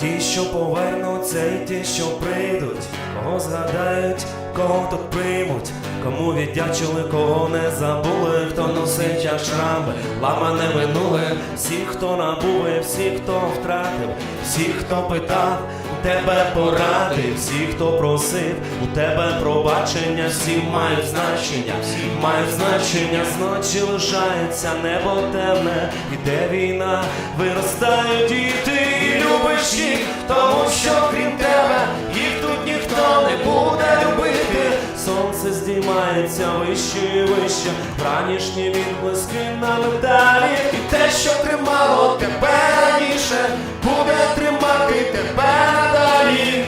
Ті, що повернуться, і ті, що прийдуть, кого згадають, кого тут приймуть, кому віддячили, кого не забули, хто носить як шрами, ламане минуле, всі, хто набув, і всі, хто втратив, всі, хто питав, у тебе поради, всі, хто просив, у тебе пробачення, всі мають значення, всі мають значення, зночі лишається небо темне, іде війна, виростають діти, і любиш їх, тому що крім тебе їх тут ніхто не буде любити. Сонце здіймається вище і вище, ранішні відблиски на медалі, і те, що тримало тебе раніше, буде тримати тебе надалі.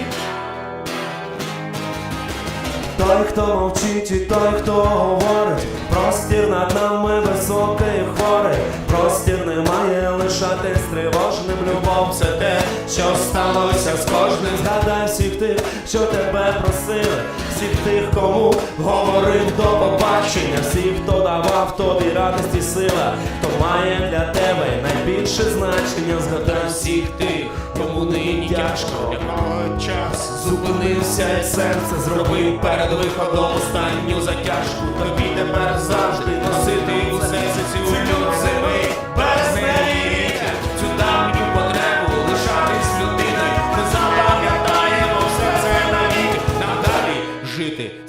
Той, хто мовчить, і той, хто говорить, простір над нами високий хворий, простір не має лишатись тривожним. Любов це те, що сталося з кожним. Згадай всіх тих, що тебе просили, всіх тих, кому говорив до побачення, всіх, хто давав тобі радість і сила, хто має для тебе найбільше значення. Згадай всіх тих, кому нині тяжко. Якого час Зупинився і серце зробив перед виходом останню затяжку. Тобі тепер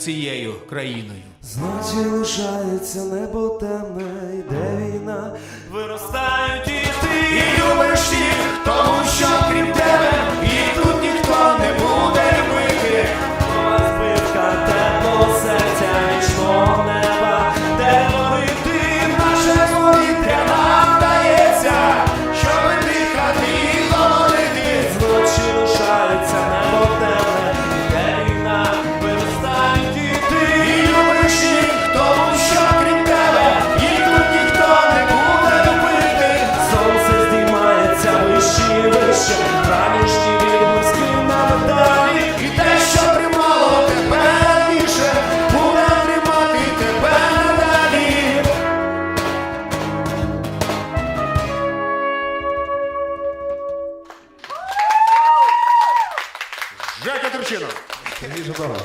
цією країною. Зночі лишається небо темне, йде війна, Київщина.